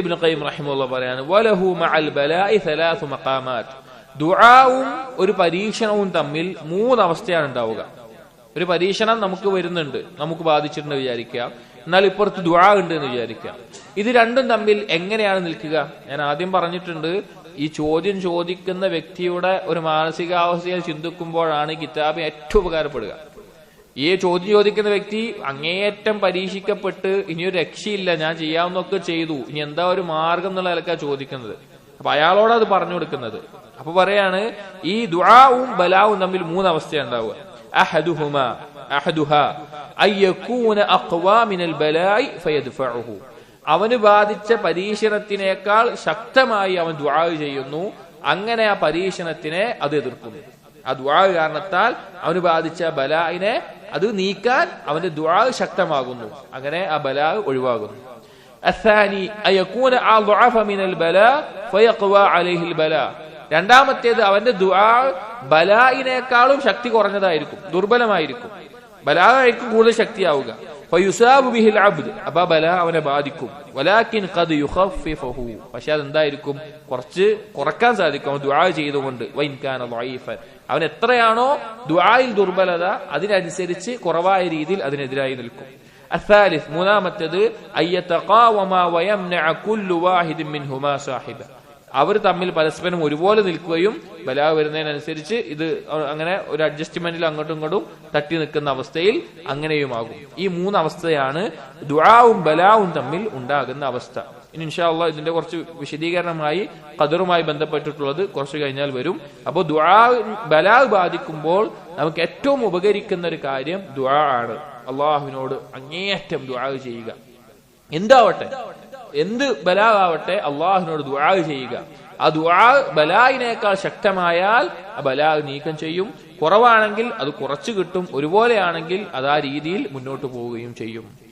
ഇബ്നു ഖയ്യിം റഹിമഹുള്ള പറയാണ് വലഹു മഅൽ ബലാഇ സലാസു മഖാമാത്. ദുആവും ഒരു പരീക്ഷണവും തമ്മിൽ മൂന്ന് അവസ്ഥയാണ് ഉണ്ടാവുക. ഒരു പരീക്ഷണം നമുക്ക് വരുന്നുണ്ട് നമുക്ക് ബാധിച്ചിട്ടുണ്ട് വിചാരിക്കാം എന്നാൽ ഇപ്പുറത്ത് ദുആ ഉണ്ട് എന്ന് വിചാരിക്കാം ഇത് രണ്ടും തമ്മിൽ എങ്ങനെയാണ് നിൽക്കുക? ഞാൻ ആദ്യം പറഞ്ഞിട്ടുണ്ട് ഈ ചോദ്യം ചോദിക്കുന്ന വ്യക്തിയുടെ ഒരു മാനസികാവസ്ഥയെ ചിന്തിക്കുമ്പോഴാണ് കിതാബ് ഏറ്റവും ഉപകാരപ്പെടുക. ഈ ചോദ്യം ചോദിക്കുന്ന വ്യക്തി അങ്ങേയറ്റം പരീക്ഷിക്കപ്പെട്ട് ഇനിയൊരു രക്ഷയില്ല ഞാൻ ചെയ്യാവുന്നൊക്കെ ചെയ്തു. ഇനി എന്താ ഒരു മാർഗം എന്നുള്ള നിലക്കാ ചോദിക്കുന്നത്. അപ്പൊ അയാളോട് അത് പറഞ്ഞു കൊടുക്കുന്നത്. അപ്പൊ പറയാണ് ഈ ദുആവും ബലാവും തമ്മിൽ മൂന്ന് അവസ്ഥയാണ് ഉണ്ടാവുക അഖ്വാ ബലായി അവന് ബാധിച്ച പരീക്ഷണത്തിനേക്കാൾ ശക്തമായി അവൻ ദുആ ചെയ്യുന്നു. അങ്ങനെ ആ പരീക്ഷണത്തിനെ അത് എതിർക്കുന്നു. ആ ദുആ കാരണത്താൽ അവന് ബാധിച്ച ബലായിനെ അത് നീക്കാൻ അവന്റെ ദുആ ശക്തമാകുന്നു അങ്ങനെ ആ ബലാ ഒഴിവാകുന്നു الثاني أن يكون أضعف من البلاء فيقوى عليه البلاء രണ്ടാമത്തേത് അവന്റെ ദുആ ബലായിനേക്കാളും ശക്തി കുറഞ്ഞതായിരിക്കും ദുർബലമായിരിക്കും ബലായിരിക്കും കൂടുതൽ ശക്തിയാവുക ഫയുസാബു ബിഹിൽ അബ്ദ് അപ്പൊ ബല അവനെ ബാധിക്കും. വലാക്കിൻ കത് യുഹഫിഫഹു പക്ഷെ അതെന്തായിരിക്കും? കുറച്ച് കുറയ്ക്കാൻ സാധിക്കും. അവൻ ദുആ ചെയ്തുകൊണ്ട്. വൈൻകാന ലൈഫൻ അവൻ എത്രയാണോ ദുആയിൽ ദുർബലത അതിനനുസരിച്ച് കുറവായ രീതിയിൽ അതിനെതിരായി നിൽക്കും. അസാലിസ് മൂന്നാമത്തേത് അയ്യത്തഖാവമ വയംനഅ കുല്ലു വാഹിദിൻ മിൻഹുമാ സാഹിബ. അവർ തമ്മിൽ പരസ്പരം ഒരുപോലെ നിൽക്കുകയും ബലാവ് വരുന്നതിനനുസരിച്ച് ഇത് അങ്ങനെ ഒരു അഡ്ജസ്റ്റ്മെന്റിൽ അങ്ങോട്ടും ഇങ്ങോട്ടും തട്ടി നിൽക്കുന്ന അവസ്ഥയിൽ അങ്ങനെയുമാകും. ഈ മൂന്ന് അവസ്ഥയാണ് ദുആവും ബലാവും തമ്മിൽ ഉണ്ടാകുന്ന അവസ്ഥ. ഇനി ഇൻഷാല്ല ഇതിന്റെ കുറച്ച് വിശദീകരണമായി ഖദറുമായി ബന്ധപ്പെട്ടിട്ടുള്ളത് കുറച്ച് കഴിഞ്ഞാൽ വരും. അപ്പോൾ ദുആ ബലാവ് ബാധിക്കുമ്പോൾ നമുക്ക് ഏറ്റവും ഉപകരിക്കുന്ന ഒരു കാര്യം ദുആ ആണ്. അള്ളാഹുവിനോട് അങ്ങേയറ്റം ദുആ ചെയ്യുക. എന്താവട്ടെ? എന്ത് ബലാവട്ടെ അള്ളാഹുവിനോട് ദുആ ചെയ്യുക. ആ ദുആ ബലായിനേക്കാൾ ശക്തമായാൽ ആ ബലാ നീക്കം ചെയ്യും. കുറവാണെങ്കിൽ അത് കുറച്ചു കിട്ടും. ഒരുപോലെയാണെങ്കിൽ അത് ആ രീതിയിൽ മുന്നോട്ട് പോവുകയും ചെയ്യും.